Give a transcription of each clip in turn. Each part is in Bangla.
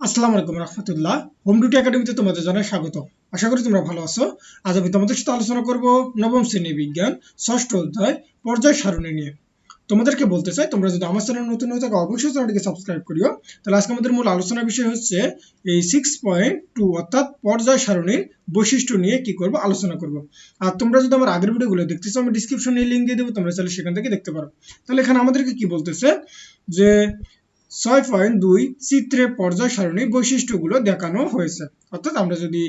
আসসালামু আলাইকুম রহমতুল্লাহ। হোম ডিউটি একাডেমিতে তোমাদের স্বাগত। আশা করি তোমরা ভালো আছো। আজ আমি তোমাদের সাথে আলোচনা করব নবম শ্রেণি বিজ্ঞান, ষষ্ঠ অধ্যায়, পর্যায় সারণী নিয়ে। তোমাদেরকে বলতে চাই, তোমরা যদি আমার চ্যানেল নতুন হয়ে থাকো, অবশ্যই চ্যানেলটিকে সাবস্ক্রাইব করিও। তাহলে আজকে আমাদের মূল আলোচনার বিষয় হচ্ছে এই সিক্স পয়েন্ট টু অর্থাৎ পর্যায় সারণীর বৈশিষ্ট্য নিয়ে কি করব, আলোচনা করব। আর তোমরা যদি আমার আগের ভিডিওগুলো দেখতে চাও আমি ডিসক্রিপশনে লিঙ্ক দিয়ে দেবো, তোমরা চাইলে সেখান থেকে দেখতে পারো। তাহলে এখানে আমাদেরকে কি বলতেছে যে ছয় পয়েন্ট দুই চিত্রে পর্যায় সারণীর বৈশিষ্ট্যগুলো দেখানো হয়েছে। অর্থাৎ আমরা যদি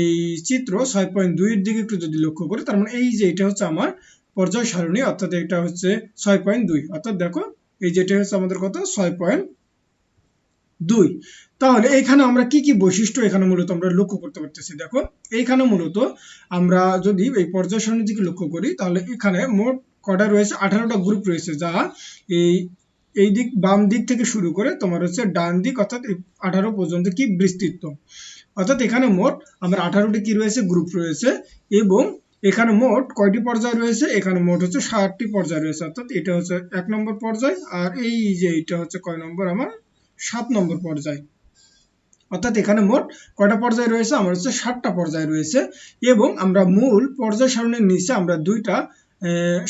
এই চিত্র ছয় পয়েন্ট দুইয়ের দিকে একটু যদি লক্ষ্য করি, তার মানে এই যে এটা হচ্ছে আমার পর্যায় সারণী অর্থাৎ এটা হচ্ছে ছয় পয়েন্ট দুই। অর্থাৎ দেখো, এই যেটা হচ্ছে আমাদের কত? ছয় পয়েন্ট দুই। তাহলে এইখানে আমরা কি কি বৈশিষ্ট্য এখানে মূলত আমরা লক্ষ্য করতে পারতেছি? দেখো, এইখানে মূলত আমরা যদি এই পর্যায় সারণীর দিকে লক্ষ্য করি, তাহলে এখানে মোট কটা রয়েছে? আঠারোটা গ্রুপ রয়েছে, যা এই এই দিক বাম দিক থেকে শুরু করে তোমার হচ্ছে ডান দিক অর্থাৎ আঠারো পর্যন্ত কি বিস্তৃত। অর্থাৎ এখানে মোট আমার আঠারোটি কি রয়েছে? গ্রুপ রয়েছে এবং এখানে মোট কয়টি পর্যায় রয়েছে? এখানে মোট হচ্ছে ষাটটি পর্যায় রয়েছে। অর্থাৎ এটা হচ্ছে এক নম্বর পর্যায় আর এই যে এটা হচ্ছে কয় নম্বর? আমার সাত নম্বর পর্যায়। অর্থাৎ এখানে মোট কয়টা পর্যায় রয়েছে? আমার হচ্ছে ষাটটা পর্যায় রয়েছে এবং আমরা মূল পর্যায় সারণীর নিচে আমরা দুইটা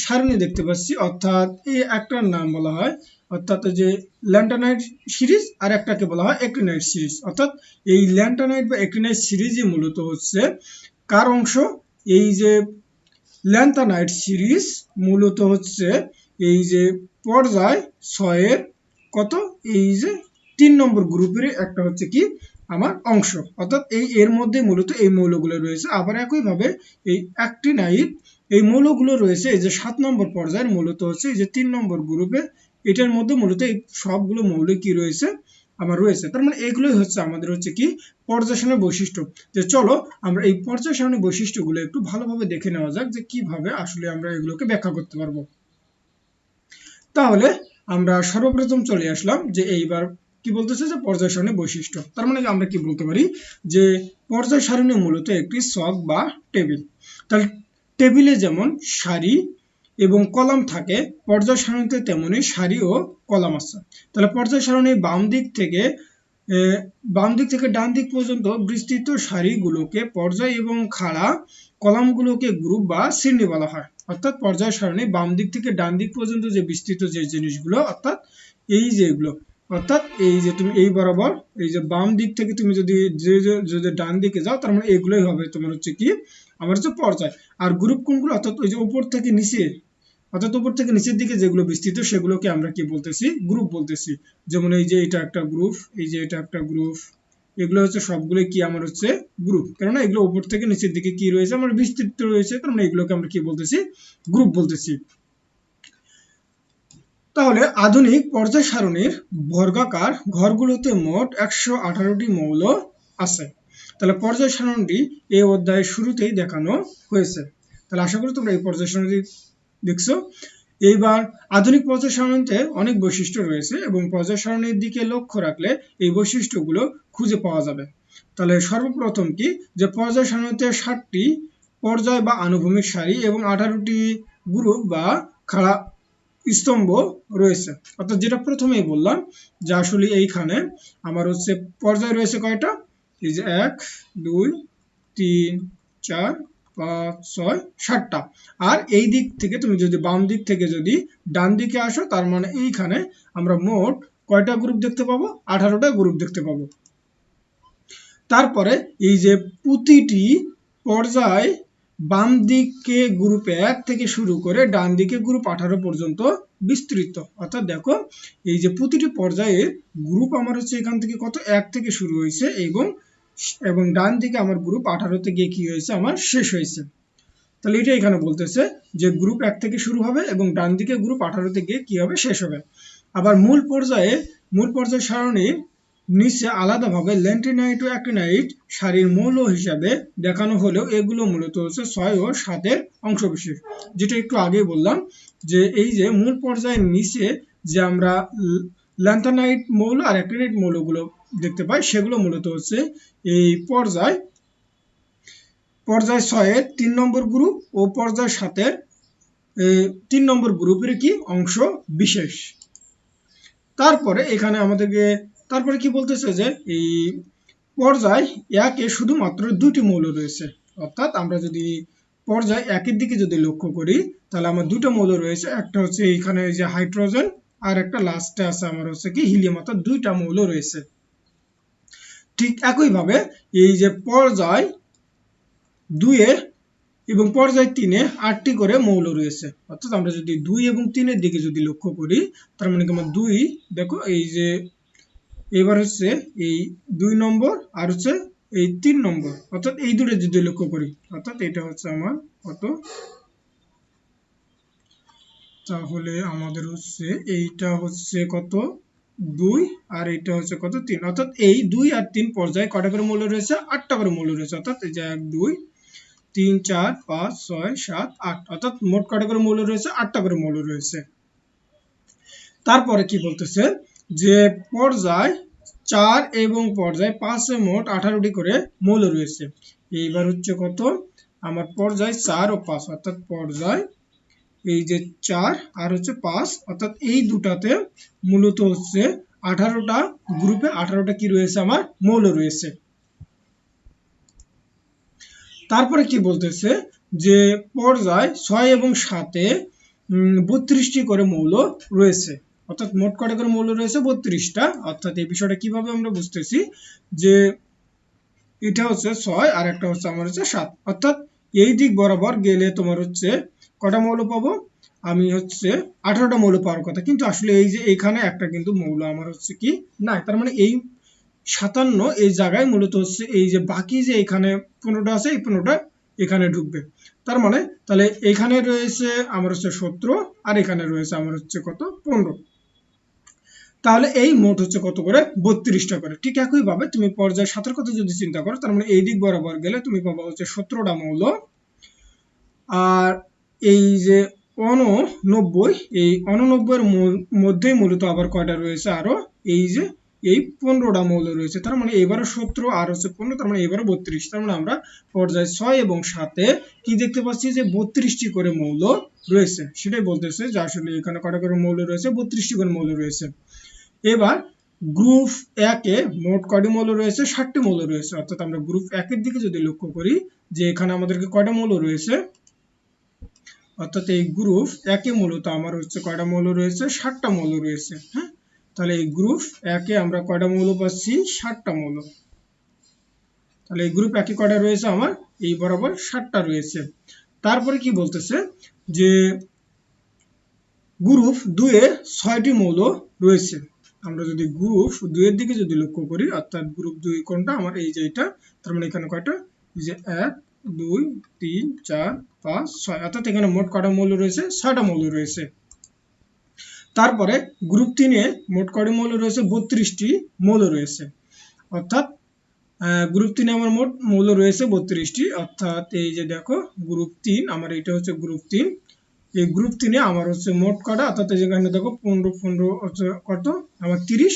সারণী দেখতে পাচ্ছি। অর্থাৎ এই একটার নাম বলা হয় অর্থাৎ যে ল্যান্টানাইট সিরিজ আর একটাকে বলা হয় একটিনাইট সিরিজ অর্থাৎ এই ল্যান্টানাইট বা একটিনাইট সিরিজই মূলত হচ্ছে কার অংশ? এই যে ল্যান্টানাইট সিরিজ মূলত হচ্ছে এই যে পর্যায় ছয়ের কত? এই যে তিন নম্বর গ্রুপের একটা হচ্ছে কি? আমার অংশ। অর্থাৎ এই এর মধ্যে মূলত এই মৌলগুলো রয়েছে। আবার একইভাবে এই অ্যাক্টিনাইট এই মৌলগুলো রয়েছে, এই যে সাত নম্বর পর্যায়ের মূলত হচ্ছে এই যে তিন নম্বর গ্রুপে এটার মধ্যে মূলত এই সবগুলো মৌলিক কি রয়েছে? আমার রয়েছে। তার মানে এগুলোই হচ্ছে আমাদের হচ্ছে কি পর্যায় বৈশিষ্ট্য। যে চলো আমরা এই পর্যায় সারণী বৈশিষ্ট্যগুলো একটু ভালোভাবে দেখে নেওয়া যাক যে কীভাবে আসলে আমরা এগুলোকে ব্যাখ্যা করতে পারব। তাহলে আমরা সর্বপ্রথম চলে আসলাম যে এইবার কি বলতেছে যে পর্যায় সারণী বৈশিষ্ট্য। তার মানে আমরা কি বলতে পারি? যে পর্যায় সারণী মূলত একটি সক বা টেবিল। তাহলে টেবিলে যেমন সারি এবং কলাম থাকে, পর্যায় সারণীতে তেমনি সারি ও কলাম আছে। তাহলে পর্যায় সারণীর বাম দিক থেকে বাম দিক থেকে ডান দিক পর্যন্ত বিস্তৃত সারিগুলোকে পর্যায় এবং খাড়া কলামগুলোকে গ্রুপ বা শ্রেণি বলা হয়। অর্থাৎ পর্যায় সারণী বাম দিক থেকে ডান দিক পর্যন্ত যে বিস্তৃত যে জিনিসগুলো, অর্থাৎ এই যেগুলো অর্থাৎ এই যে তুমি এই বরাবর, এই যে বাম দিক থেকে তুমি যদি যদি ডান দিকে যাও, তার মানে এগুলোই হবে তোমার হচ্ছে কি? আমার হচ্ছে পর্যায়। আর গ্রুপ কোনগুলো? অর্থাৎ ওই যে উপর থেকে নিচে অর্থাৎ উপর থেকে নিচের দিকে যেগুলো বিস্তৃত, সেগুলোকে আমরা কি বলতেছি? গ্রুপ বলতেছি। যেমন এই যে এটা একটা গ্রুপ এই যে এটা একটা গ্রুপ এগুলো হচ্ছে সবগুলো কি আমার হচ্ছে গ্রুপ কেননা এগুলো উপর থেকে নিচের দিকে কি রয়েছে? আমার বিস্তৃত রয়েছে মানে এগুলোকে আমরা কি বলতেছি? গ্রুপ বলতেছি। তাহলে আধুনিক পর্যায় সারণীর বর্গাকার ঘরগুলোতে মোট একশো আঠারোটি মৌল আছে। তাহলে পর্যায় সারণটি এই অধ্যায়ের শুরুতেই দেখানো হয়েছে। তাহলে আশা করি তোমরা এই পর্যায় সারণীটি দেখছ? এইবার আধুনিক পর্যায় সারণীতে অনেক বৈশিষ্ট্য রয়েছে এবং পর্যায় সারণীর দিকে লক্ষ্য রাখলে এই বৈশিষ্ট্যগুলো খুঁজে পাওয়া যাবে। তাহলে সর্বপ্রথম কি? যে পর্যায় সারণীতে ষাটটি পর্যায় বা আনুভূমিক সারি এবং আঠারোটি গ্রুপ বা খাড়া স্তম্ভ রয়েছে। অর্থাৎ যেটা প্রথমেই বললাম যে আসলে এইখানে আমার হচ্ছে পর্যায় রয়েছে কয়টা? এই যে এক, দুই, তিন, চার ছয় সাতটা আর এই দিক থেকে তুমি যদি বাম দিক থেকে যদি ডান দিকে আসো, তার মানে এইখানে আমরা মোট কয়টা গ্রুপ দেখতে পাবো? আঠারোটা গ্রুপ দেখতে পাবো। তারপরে এই যে প্রতিটি পর্যায় বাম দিকে গ্রুপ এক থেকে শুরু করে ডান দিকে গ্রুপ আঠারো পর্যন্ত বিস্তৃত। অর্থাৎ দেখো, এই যে প্রতিটি পর্যায়ের গ্রুপ আমার হচ্ছে এখান থেকে কত? এক থেকে শুরু হয়েছে এবং এবং ডান দিকে আমার গ্রুপ আঠারোতে গিয়ে কি হয়েছে? আমার শেষ হয়েছে। তাহলে এটা এখানে বলতেছে যে গ্রুপ এক থেকে শুরু হবে এবং ডান দিকে গ্রুপ আঠারোতে গিয়ে কি হবে? শেষ হবে। আবার মূল পর্যায়ে, মূল পর্যায় সারণীর নিচে আলাদাভাবে ল্যান্টিনাইট ও অ্যাক্টিনাইট সারির মৌল হিসাবে দেখানো হলেও এগুলো মূলত হচ্ছে ছয় ও সাতের অংশবিশেষ। যেটা একটু আগে বললাম যে এই যে মূল পর্যায়ের নিচে যে আমরা ল্যান্থানাইট মৌল আর অ্যাক্টিনাইট মৌলগুলো দেখতে পাই, সেগুলো মূলত হচ্ছে এই পর্যায়। পর্যায় ছয়ের তিন নম্বর গ্রুপ ও পর্যায় সাতের তিন নম্বর গ্রুপের কি অংশ বিশেষ। তারপরে এখানে আমাদেরকে, তারপরে কি বলতেছে যে এই পর্যায় একে শুধুমাত্র দুটি মৌল রয়েছে। অর্থাৎ আমরা যদি পর্যায় একের দিকে যদি লক্ষ্য করি, তাহলে আমার দুটো মৌল রয়েছে। একটা হচ্ছে এখানে যে হাইড্রোজেন, আর একটা লাস্টে আছে আমার হচ্ছে কি হিলিয়াম। অর্থাৎ দুইটা মৌল রয়েছে। ঠিক একইভাবে এই যে পর্যায় দুয়ে এবং পর্যায় তিনে আটটি করে মৌল রয়েছে। অর্থাৎ আমরা যদি দুই এবং তিনের দিকে যদি লক্ষ্য করি, তার মানে আমার দুই, দেখো এই যে এবার হচ্ছে এই দুই নম্বর আর হচ্ছে এই তিন নম্বর। অর্থাৎ এই দুটো যদি লক্ষ্য করি, অর্থাৎ এটা হচ্ছে আমার কত? তাহলে আমাদের হচ্ছে এইটা হচ্ছে কত? দুই, আর এটা হচ্ছে কত? তিন। অর্থাৎ এই দুই আর তিন পর্যায়ে কটা করে মূল্য রয়েছে? আটটা করে মূল্য রয়েছে। অর্থাৎ এই যে এক, দুই, তিন, চার, পাঁচ, ছয়, সাত, আট। অর্থাৎ মোট কটা করে মৌল রয়েছে? আটটা করে মৌল রয়েছে। তারপরে কি বলতেছে? যে পর্যায় চার এবং পর্যায় পাঁচে মোট আঠারোটি করে মৌল রয়েছে। এইবার হচ্ছে কত? আমার পর্যায় চার ও পাঁচ। অর্থাৎ পর্যায় এই যে চার আর হচ্ছে পাঁচ, অর্থাৎ এই দুটাতে মূলত হচ্ছে আঠারোটা গ্রুপে আঠারোটা কি রয়েছে আমার? মৌল রয়েছে। তারপরে কি বলতেছে? যে পর্যায় ছয় এবং সাতে বত্রিশটি করে মৌল রয়েছে। অর্থাৎ মোট কটা করে মৌল রয়েছে? বত্রিশটা। অর্থাৎ এই বিষয়টা কীভাবে আমরা বুঝতেছি? যে এটা হচ্ছে ছয় আর একটা হচ্ছে আমার হচ্ছে সাত। অর্থাৎ এই দিক বরাবর গেলে তোমার হচ্ছে কটা মৌল পাবো? আমি হচ্ছে আঠারোটা মৌল পাওয়ার কথা। কিন্তু আসলে এই যে এখানে একটা কিন্তু মৌল আমার হচ্ছে কি নাই। তার মানে এই সাতান্ন এই জায়গায় মূলত হচ্ছে এই যে বাকি যে এখানে পনেরোটা আছে, এই পনেরোটা এখানে ঢুকবে। তার মানে তাহলে এখানে রয়েছে আমার হচ্ছে সতেরো আর এখানে রয়েছে আমার হচ্ছে কত? পনেরো। তাহলে এই মোট হচ্ছে কত করে? বত্রিশটা করে। ঠিক একইভাবে তুমি পর্যায় সাতের কথা যদি চিন্তা করো, তার মানে এই দিক বরাবর গেলে তুমি পাবা হচ্ছে সতেরোটা মৌল। আর এই যে অননব্বই, এই অননব্বইয়ের মধ্যেই মূলত আবার কয়টা রয়েছে? আরও এই যে, এই পনেরোটা মৌল রয়েছে। তার মানে এবারও সতেরো, আর হচ্ছে পনেরো, তার মানে এবারও বত্রিশ। তার মানে আমরা পর্যায়ে ছয় এবং সাতে কি দেখতে পাচ্ছি যে বত্রিশটি করে মৌল রয়েছে? সেটাই বলতেছে যে আসলে এখানে কটা করে মৌল রয়েছে? বত্রিশটি করে মৌল রয়েছে। এবার গ্রুপ একে মোট কয়টি মৌল রয়েছে? ষাটটি মৌল রয়েছে। অর্থাৎ আমরা গ্রুপ একের দিকে যদি লক্ষ্য করি যে এখানে আমাদেরকে কয়টা মৌল রয়েছে? অর্থাৎ এই গ্রুপ একে মূলত আমার হচ্ছে কয়টা মৌল রয়েছে? ষাটটা মৌল রয়েছে হ্যাঁ? তাহলে এই গ্রুপ একে আমরা কয়টা মৌল পাচ্ছি? ষাটটা মৌল। তাহলে এই গ্রুপ একে কয়টা রয়েছে আমার? এই বরাবর ষাটটা রয়েছে। তারপরে কি বলতেছে? যে গ্রুপ দুয়ে ছয়টি মৌল রয়েছে। আমরা যদি গ্রুপ দুইয়ের দিকে যদি লক্ষ্য করি, অর্থাৎ গ্রুপ দুই কোনটা? আমার এই যে এটা, তার মানে এখানে কয়টা? যে এক দুই, তিন, চার, পাঁচ, ছয়। অর্থাৎ এখানে মোট কটা মৌল রয়েছে? ছয়টা মৌল রয়েছে। তারপরে গ্রুপ তিনে মোট মৌল রয়েছে? বত্রিশটি মৌল রয়েছে। অর্থাৎ গ্রুপ তিনে আমার মোট মৌল রয়েছে বত্রিশটি। অর্থাৎ এই যে দেখো, গ্রুপ তিন, আমার এটা হচ্ছে গ্রুপ তিন। এই গ্রুপ তিনে আমার হচ্ছে মোট কটা? অর্থাৎ যেখানে দেখো, পনেরো পনেরো কত? আমার তিরিশ।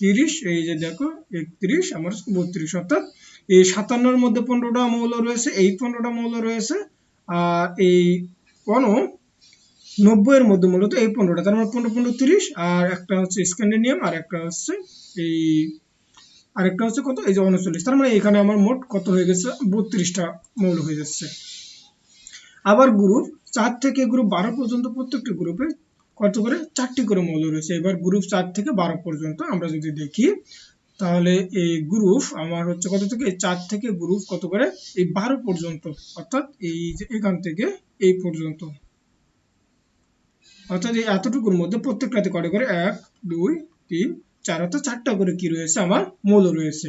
তিরিশ, এই যে দেখো, একত্রিশ, আমার বত্রিশ। অর্থাৎ এই সাতান্নর মধ্যে পনেরোটা মৌল রয়েছে, এই পনেরোটা মৌল রয়েছে, আর এই কোনো? নব্বইয়ের মধ্যে মূলত এই পনেরোটা, তার মানে পনেরো পনেরো, তিরিশ, আর একটা হচ্ছে স্ক্যান্ডেনিয়াম আর একটা হচ্ছে এই আরেকটা হচ্ছে কত? এই যে উনচল্লিশ, তার মানে এখানে আমার মোট কত হয়ে গেছে? বত্রিশটা মৌল হয়ে যাচ্ছে। আবার গ্রুপ চার থেকে গ্রুপ বারো পর্যন্ত প্রত্যেকটি গ্রুপে কত করে? চারটি করে মৌল রয়েছে। এবার গ্রুপ চার থেকে বারো পর্যন্ত আমরা যদি দেখি তাহলে এই গ্রুপ আমার হচ্ছে কত থেকে? চার থেকে গ্রুপ কত করে? এই বারো পর্যন্ত। অর্থাৎ এই যে এখান থেকে এই পর্যন্ত। অর্থাৎ এই এতটুকুর মধ্যে প্রত্যেকটাতে কটা করে এক, দুই, তিন, চার, অর্থাৎ চারটা করে কি রয়েছে? আমার মৌল রয়েছে।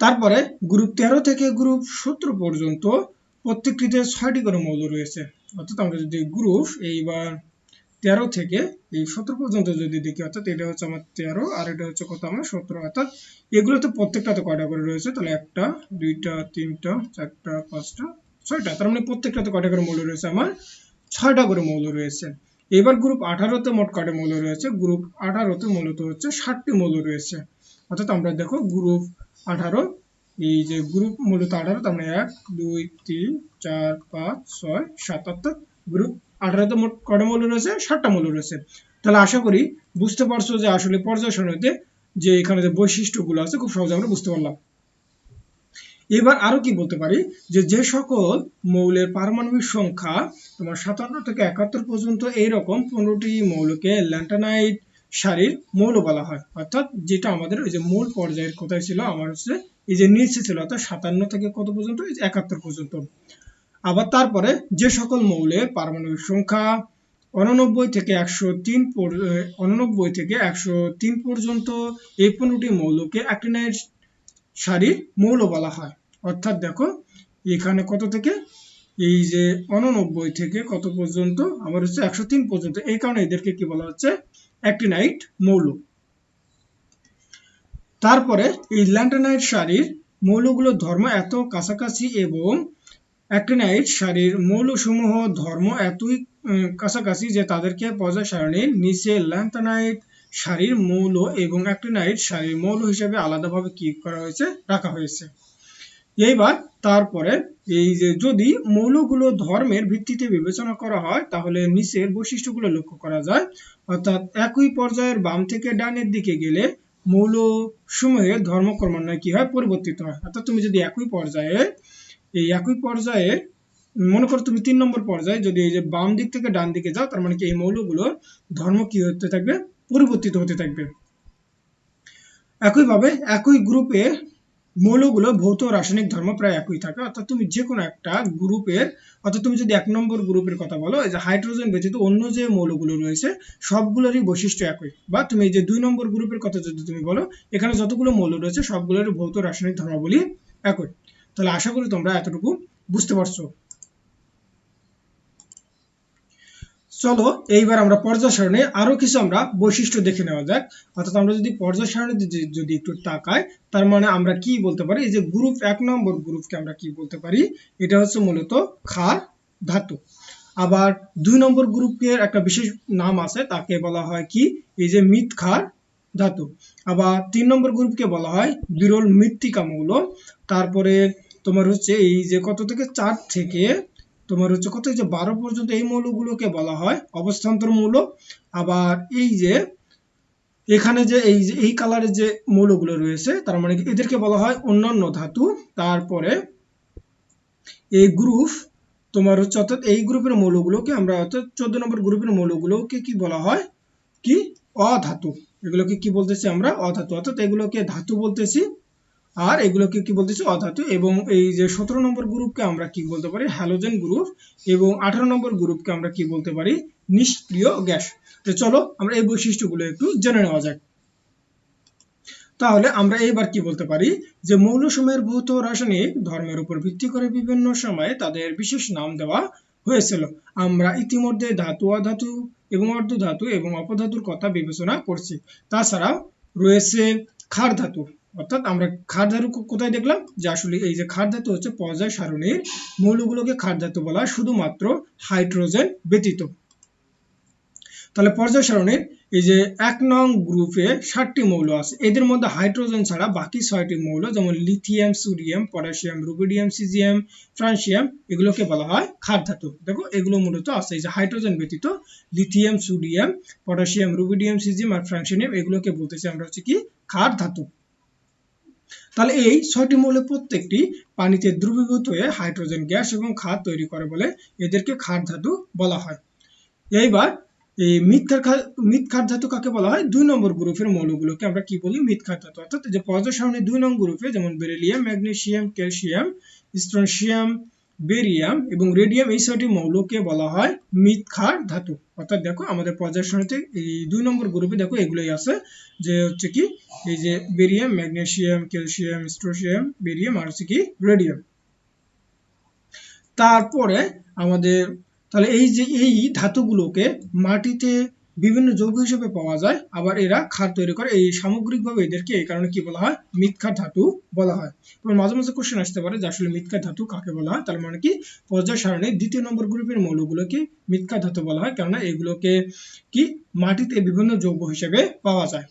তারপরে গ্রুপ তেরো থেকে গ্রুপ সতেরো পর্যন্ত প্রত্যেকটিতে ছয়টি করে মৌল রয়েছে। অর্থাৎ আমরা যদি গ্রুপ এইবার তেরো থেকে এই সতেরো পর্যন্ত যদি দেখি, অর্থাৎ এটা হচ্ছে আমার তেরো, আর এটা হচ্ছে কত আমার সতেরো। অর্থাৎ এগুলোতে প্রত্যেকটাতে কয়টা করে রয়েছে? তাহলে একটা, দুইটা, তিনটা, চারটা, পাঁচটা, ছয়টা। তার মানে প্রত্যেকটাতে কয়টা করে মৌল রয়েছে? আমার ছয়টা করে মৌল রয়েছে। এবার গ্রুপ আঠারোতে মোট কটা মৌল রয়েছে? গ্রুপ আঠারোতে মূলত হচ্ছে ষাটটি মৌল রয়েছে। অর্থাৎ আমরা দেখো গ্রুপ আঠারো, এই যে গ্রুপ মূলত আঠারো, তার মানে এক, দুই, তিন, চার, পাঁচ, ছয়, সাত, অর্থাৎ গ্রুপ আঠারোতে মোট কটা মৌল রয়েছে? ষাটটা মৌল রয়েছে। তাহলে আশা করি বুঝতে পারছ যে আসলে পর্যায় যে এখানে যে বৈশিষ্ট্যগুলো আছে, খুব সহজে আমরা বুঝতে পারলাম। এবার আরও কি বলতে পারি? যে যে সকল মৌলের পারমাণবিক সংখ্যা তোমার সাতান্ন থেকে একাত্তর পর্যন্ত এইরকম পনেরোটি মৌলকে ল্যান্টানাইট সারির মৌল বলা হয়। অর্থাৎ যেটা আমাদের ওই যে মূল পর্যায়ের কোথায় ছিল, আমার হচ্ছে এই যে নিচে ছিল, অর্থাৎ সাতান্ন থেকে কত পর্যন্ত? এই যে একাত্তর পর্যন্ত। আবার তারপরে যে সকল মৌলে পারমাণবিক সংখ্যা উননব্বই থেকে একশো তিন উননব্বই থেকে একশো তিন পর্যন্ত এই পনেরোটি মৌলকে অ্যাক্টিনাইট সারির মৌল বলা হয়। অর্থাৎ দেখো, এখানে কত থেকে? এই যে অননব্বই থেকে কত পর্যন্ত? আমার হচ্ছে একশো তিন পর্যন্ত। এই কারণে এদেরকে কি বলা হচ্ছে? অ্যাক্টিনাইট মৌল। তারপরে এই ল্যান্টানাইট সারির মৌলগুলোর ধর্ম এত কাছাকাছি এবং অ্যাক্টিনাইট সারির মৌলসমূহ, ধর্ম এতই কাছাকাছি যে তাদেরকে পর্যায় সারণীর নিচে ল্যান্টানাইট সারির মৌল এবং অ্যাক্টিনাইট সারির মৌল হিসেবে আলাদাভাবে কি করা হয়েছে, রাখা হয়েছে। এইবার তারপরে এই যে যদি মৌলগুলো ধর্মের ভিত্তিতে বিবেচনা করা হয়, তাহলে নিচের বৈশিষ্ট্যগুলো লক্ষ্য করা যায়। অর্থাৎ একই পর্যায়ের বাম থেকে ডানের দিকে গেলে মৌল সমূহের ধর্ম ক্রমান্বয়ে কি হয়, পরিবর্তিত হয়। অর্থাৎ তুমি যদি একই পর্যায়ে এই একই পর্যায়ে, মনে করো তুমি তিন নম্বর পর্যায়ে, যদি এই যে বাম দিক থেকে ডান দিকে যাও, তার মানে কি এই মৌলগুলোর ধর্ম কি হতে থাকবে? পরিবর্তিত হতে থাকবে। একইভাবে একই গ্রুপে মৌলগুলো ভৌত রাসায়নিক ধর্ম প্রায় একই থাকে। অর্থাৎ তুমি যে কোনো একটা গ্রুপের, অর্থাৎ তুমি যদি এক নম্বর গ্রুপের কথা বলো, এই যে হাইড্রোজেন ব্যতীত অন্য যে মৌলগুলো রয়েছে, সবগুলোরই বৈশিষ্ট্য একই। বা তুমি এই যে দুই নম্বর গ্রুপের কথা যদি তুমি বলো, এখানে যতগুলো মৌল রয়েছে, সবগুলোরই ভৌত রাসায়নিক ধর্মাবলী একই। তাহলে আশা করি তোমরা এতটুকু বুঝতে পারছ। চলো, এইবার আমরা পর্যায় সারণী আরও কিছু আমরা বৈশিষ্ট্য দেখে নেওয়া যাক। অর্থাৎ আমরা যদি পর্যায় যদি একটু তাকাই, তার মানে আমরা কি বলতে পারি? এই যে গ্রুপ এক নম্বর গ্রুপকে আমরা কি বলতে পারি? এটা হচ্ছে মূলত ক্ষার ধাতু। আবার দুই নম্বর গ্রুপের একটা বিশেষ নাম আছে, তাকে বলা হয় কি? এই যে মিথ ক্ষার ধাতু। আবার তিন নম্বর গ্রুপকে বলা হয় বিরল মৃত্তিকা মৌল। তারপরে তোমার হচ্ছে এই যে কত থেকে চার থেকে তোমার হচ্ছে কত যে বারো পর্যন্ত এই মৌলগুলোকে বলা হয়, অবস্থান্তর মৌল। আবার এই যে এখানে যে এই যে এই কালারের যে মৌলগুলো রয়েছে, তার মানে এদেরকে বলা হয় অন্যান্য ধাতু। তারপরে এই গ্রুপ তোমার হচ্ছে অর্থাৎ এই গ্রুপের মৌলগুলোকে আমরা অর্থাৎ চোদ্দ নম্বর গ্রুপের মৌলগুলোকে কি বলা হয়? কি? অধাতু। এগুলোকে কি বলতেছি আমরা? অধাতু। অর্থাৎ এগুলোকে ধাতু বলতেছি। আর এগুলোকে কি বলতেছি, অধাতু এবং এই যে সতেরো নম্বর গ্রুপকে আমরা কি বলতে পারি হ্যালোজেন গ্রুপ এবং আঠারো নম্বর গ্রুপকে আমরা কি বলতে পারি, নিষ্ক্রিয় গ্যাস। তো চলো আমরা এই বৈশিষ্ট্যগুলো একটু জেনে নেওয়া যাক। তাহলে আমরা এইবার কি বলতে পারি, যে মৌলসমূহের ভৌত রাসায়নিক ধর্মের উপর ভিত্তি করে বিভিন্ন সময়ে তাদের বিশেষ নাম দেওয়া হয়েছিল। আমরা ইতিমধ্যে ধাতু, অধাতু এবং অর্ধধাতু এবং অপধাতুর কথা বিবেচনা করছি। তাছাড়া রয়েছে ক্ষার ধাতু অর্থাৎ আমরা ধাতু কোথায় দেখলাম? যে আসলে এই যে ধাতু হচ্ছে পর্যায় সারণীর মৌলগুলোকে ধাতু বলা শুধুমাত্র হাইড্রোজেন ব্যতীত। তাহলে পর্যায় সারণীর এই যে এক নং গ্রুপে ষাটটি মৌল আছে। এদের মধ্যে হাইড্রোজেন ছাড়া বাকি ছয়টি মৌল, যেমন lithium, sodium, potassium, rubidium, caesium, francium, এগুলোকে বলা হয় ক্ষার ধাতু দেখো, এগুলো মূলত আছে এই যে হাইড্রোজেন ব্যতীত। Lithium, sodium, potassium, rubidium, caesium আর ফ্রান্সিয়াম, এগুলোকে বলতেছি আমরা হচ্ছে কি ক্ষার ধাতু তাহলে এই ছয়টি মৌলের প্রত্যেকটি পানিতে দ্রবীভূত হয়ে হাইড্রোজেন, গ্যাস এবং খাদ তৈরি করে বলে এদেরকে খাদ ধাতু বলা হয়। এইবার এই মিথ্যার খাট ধাতু কাকে বলা হয়? দুই নম্বর গ্রুপের মৌলগুলোকে আমরা কি বলি? মিথ খাদ ধাতু। অর্থাৎ যে পর্যায় সামনে দুই নম্বর গ্রুপে যেমন beryllium, magnesium, calcium strontium barium এবং রেডিয়াম, এই ছয়টি মৌলকে বলা হয় মিথ্যার ধাতু। অর্থাৎ দেখো, আমাদের পর্যায় সারণীতে এই দুই নম্বর গ্রুপে দেখো, এগুলোই আছে যে হচ্ছে কি, এই যে barium magnesium calcium strontium barium আর হচ্ছে কি রেডিয়াম তারপরে আমাদের, তাহলে এই যে এই ধাতুগুলোকে মাটিতে বিভিন্ন যৌগ হিসেবে পাওয়া যায়। আবার এরা ক্ষার তৈরি করে। এই সামগ্রিকভাবে এদেরকে এই কারণে কি বলা হয়? মিথ্যার ধাতু বলা হয়। মাঝে মাঝে কোশ্চেন আসতে পারে যে আসলে মিথ্যার ধাতু কাকে বলা হয়? তার মানে কি? পর্যায় সারণীর দ্বিতীয় নম্বর গ্রুপের মৌলগুলোকে মিথ্যা ধাতু বলা হয়। কেননা এগুলোকে কি? মাটিতে বিভিন্ন যৌগ হিসেবে পাওয়া যায়।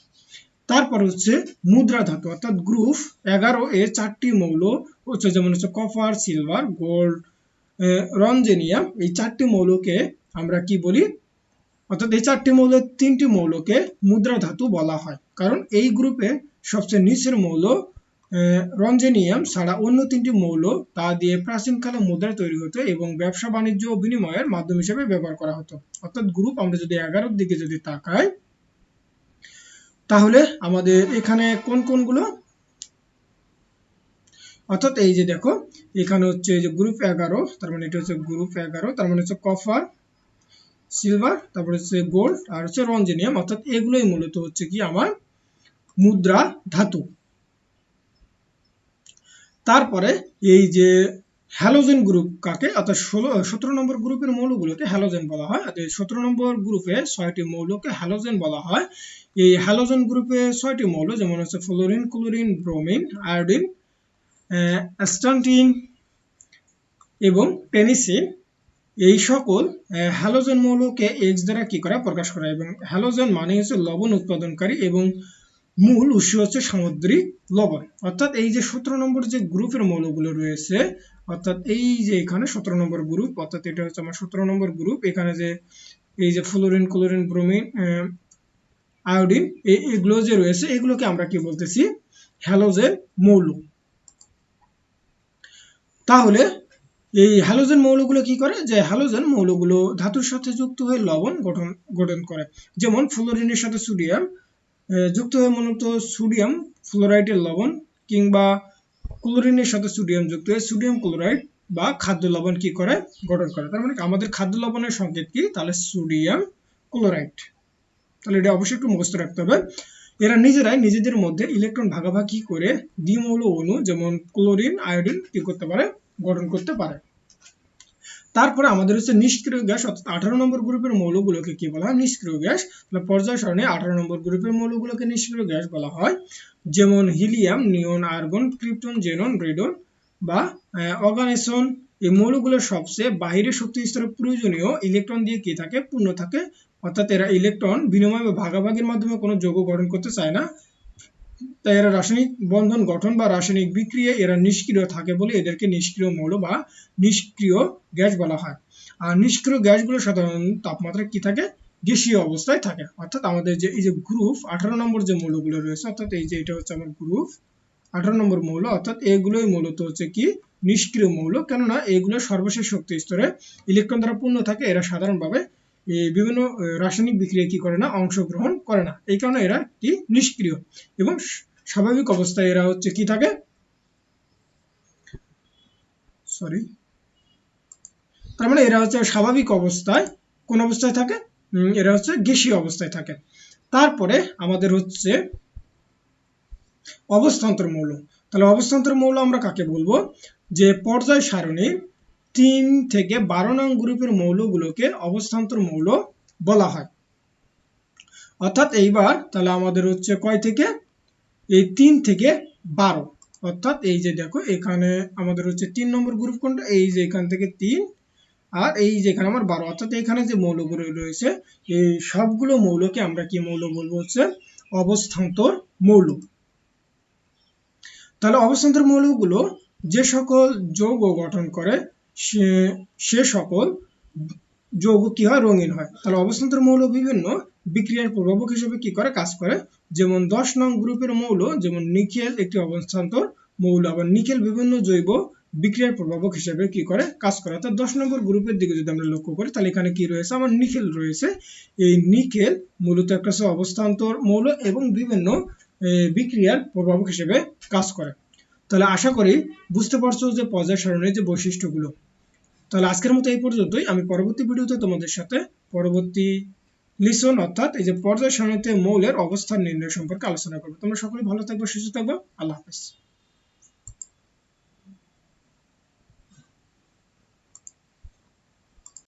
তারপর হচ্ছে মুদ্রা ধাতু, অর্থাৎ গ্রুপ এগারো এ চারটি মৌল হচ্ছে যেমন হচ্ছে কপার সিলভার গোল্ড রঞ্জেনিয়াম এই চারটি মৌলকে আমরা কি বলি? অর্থাৎ এই চারটি মৌলের তিনটি মৌলকে মুদ্রা ধাতু বলা হয়। কারণ এই গ্রুপে সবচেয়ে নিচের মৌল রঞ্জেনিয়াম ছাড়া অন্য তিনটি মৌল, তা দিয়ে প্রাচীনকালে মুদ্রা তৈরি হতো এবং ব্যবসা বাণিজ্য ও বিনিময়ের মাধ্যম হিসেবে ব্যবহার করা হতো। অর্থাৎ গ্রুপ আমরা যদি এগারোর দিকে যদি তাকাই, তাহলে আমাদের এখানে কোন কোনগুলো? অর্থাৎ এই যে দেখো, এখানে হচ্ছে এই যে গ্রুপ এগারো, তার মানে এটা হচ্ছে গ্রুপ এগারো, তার মানে হচ্ছে কপার সিলভার তারপরে হচ্ছে গোল্ড আর হচ্ছে রঞ্জেনিয়াম অর্থাৎ এগুলোই মূলত হচ্ছে কি আমার মুদ্রা ধাতু। তারপরে এই যে হ্যালোজেন গ্রুপ কাকে, অর্থাৎ ষোলো সতেরো নম্বর গ্রুপের মৌলগুলোকে হ্যালোজেন বলা হয় অর্থাৎ সতেরো নম্বর গ্রুপে ছয়টি মৌলকে হ্যালোজেন বলা হয়। এই হ্যালোজেন গ্রুপে ছয়টি মৌল যেমন হচ্ছে fluorine chlorine bromine iodine astatine এবং পেনিসিন এই সকল হ্যালোজেন মৌলকে এক্স দ্বারা কি করা, প্রকাশ করা, এবং হ্যালোজেন মানে হচ্ছে লবণ উৎপাদনকারী এবং মূল উৎস হচ্ছে সামুদ্রিক লবণ। অর্থাৎ এই যে সতেরো নম্বর যে গ্রুপের মৌলগুলো রয়েছে, অর্থাৎ এই যে এখানে সতেরো নম্বর গ্রুপ, অর্থাৎ এটা হচ্ছে আমার সতেরো নম্বর গ্রুপ, এখানে যে, এই যে ফ্লোরিন ক্লোরিন ব্রোমিন আয়োডিন এগুলো যে রয়েছে, এগুলোকে আমরা কি বলতেছি? হ্যালোজেন মৌল। তাহলে এই হ্যালোজেন মৌলগুলো কি করে? যে হ্যালোজেন মৌলগুলো ধাতুর সাথে যুক্ত হয়ে লবণ গঠন গঠন করে। যেমন ফ্লোরিনের সাথে সোডিয়াম যুক্ত হয়ে মূলত সোডিয়াম ফ্লোরাইডের লবণ কিংবা ক্লোরিনের সাথে সোডিয়াম যুক্ত হয়ে সোডিয়াম ক্লোরাইড বা খাদ্য লবণ কি করে? গঠন করে। তার মানে আমাদের খাদ্য লবণের সংকেত কি? তাহলে সোডিয়াম ক্লোরাইড তাহলে এটা অবশ্যই একটু মুখস্থ রাখতে হবে। এরা নিজেরাই নিজেদের মধ্যে ইলেকট্রন ভাগাভাগি করে দ্বিমৌল অণু, যেমন ক্লোরিন আয়োডিন কি করতে পারে? গঠন করতে পারে। তারপরে আমাদের হচ্ছে নিষ্ক্রিয় গ্যাস, অর্থাৎ আঠারো নম্বর গ্রুপের মৌলগুলোকে কি বলা হয়? নিষ্ক্রিয় গ্যাস। তাহলে পর্যায় সারণী আঠারো নম্বর গ্রুপের মৌলগুলোকে নিষ্ক্রিয় গ্যাস বলা হয়। যেমন helium, neon, argon, krypton, xenon, radon বা অর্গানেশন এই মৌলগুলোর সবচেয়ে বাহিরে শক্তি স্তরে প্রয়োজনীয়। ইলেকট্রন দিয়ে কি থাকে? পূর্ণ থাকে। অর্থাৎ এরা ইলেকট্রন বিনিময় বা ভাগাভাগির মাধ্যমে কোনো যৌগ গঠন করতে চায় না। তাই এরা রাসায়নিক বন্ধন গঠন বা রাসায়নিক বিক্রিয়া এরা নিষ্ক্রিয় থাকে বলে এদেরকে নিষ্ক্রিয় মৌল বা নিষ্ক্রিয় গ্যাস বলা হয়। আর নিষ্ক্রিয় গ্যাসগুলো সাধারণ তাপমাত্রা কি থাকে? গ্যাসীয় অবস্থায় থাকে। অর্থাৎ আমাদের যে, এই যে গ্রুপ আঠারো নম্বর যে মৌলগুলো রয়েছে, অর্থাৎ এই যে এটা হচ্ছে আমার গ্রুপ আঠারো নম্বর মৌল, অর্থাৎ এগুলোই মূলত হচ্ছে কি? নিষ্ক্রিয় মৌল। কেননা এগুলো সর্বশেষ শক্তি স্তরে ইলেকট্রন দ্বারা পূর্ণ থাকে। এরা সাধারণভাবে বিভিন্ন রাসায়নিক বিক্রিয়া কি করে না? অংশগ্রহণ করে না। এই কারণে এরা কি? নিষ্ক্রিয়। এবং স্বাভাবিক অবস্থায় এরা হচ্ছে কি থাকে? সরি তার মানে এরা হচ্ছে স্বাভাবিক অবস্থায় কোন অবস্থায় থাকে? এরা হচ্ছে গ্যাসীয় অবস্থায় থাকে। তারপরে আমাদের হচ্ছে অবস্থান্তর মৌল। তাহলে অবস্থান্তর মৌল আমরা কাকে বলব? যে পর্যায় সারণীর তিন থেকে বারো নং গ্রুপের মৌলগুলোকে অবস্থান্তর মৌল বলা হয়। অর্থাৎ এইবার তাহলে আমাদের হচ্ছে কয় থেকে? এই তিন থেকে বারো। অর্থাৎ এই যে দেখো, এখানে আমাদের হচ্ছে তিন নম্বর গ্রুপ কোনটা? এই যে এখান থেকে তিন আর এই যে এখানে আমার বারো। অর্থাৎ এখানে যে মৌলগুলো রয়েছে, এই সবগুলো মৌলকে আমরা কি মৌল বলব? হচ্ছে অবস্থান্তর মৌল। তাহলে অবস্থান্তর মৌলগুলো যে সকল যৌগ গঠন করে, সে সকল যৌগ কি হয়? রঙিন হয়। তাহলে অবস্থান্তর মৌল বিভিন্ন বিক্রিয়ার প্রভাবক হিসেবে কি করে? কাজ করে যেমন দশ নং গ্রুপের মৌল, যেমন নিকেল একটি অবস্থান্তর মৌল, আবার নিকেল বিভিন্ন জৈব বিক্রিয়ার প্রভাবক হিসেবে কি করে? কাজ করে। অর্থাৎ দশ নম্বর গ্রুপের দিকে যদি আমরা লক্ষ্য করি, তাহলে এখানে কি রয়েছে? আমার নিকেল রয়েছে। এই নিকেল মূলত একটা অবস্থান্তর মৌল এবং বিভিন্ন বিক্রিয়ার প্রভাবক হিসেবে কাজ করে। তাহলে আশা করি বুঝতে পারছ যে পর্যায় সারণীর যে বৈশিষ্ট্যগুলো। তাহলে আজকের মতো এই পর্যন্তই। আমি পরবর্তী ভিডিওতে তোমাদের সাথে পরবর্তী লিসন অর্থাৎ এই যে পর্যায় সারণীতে মৌলের অবস্থান নির্ণয় সম্পর্কে আলোচনা করব। তোমরা সকলে ভালো থাকব, সুস্থ থাকব। আল্লাহ হাফেজ।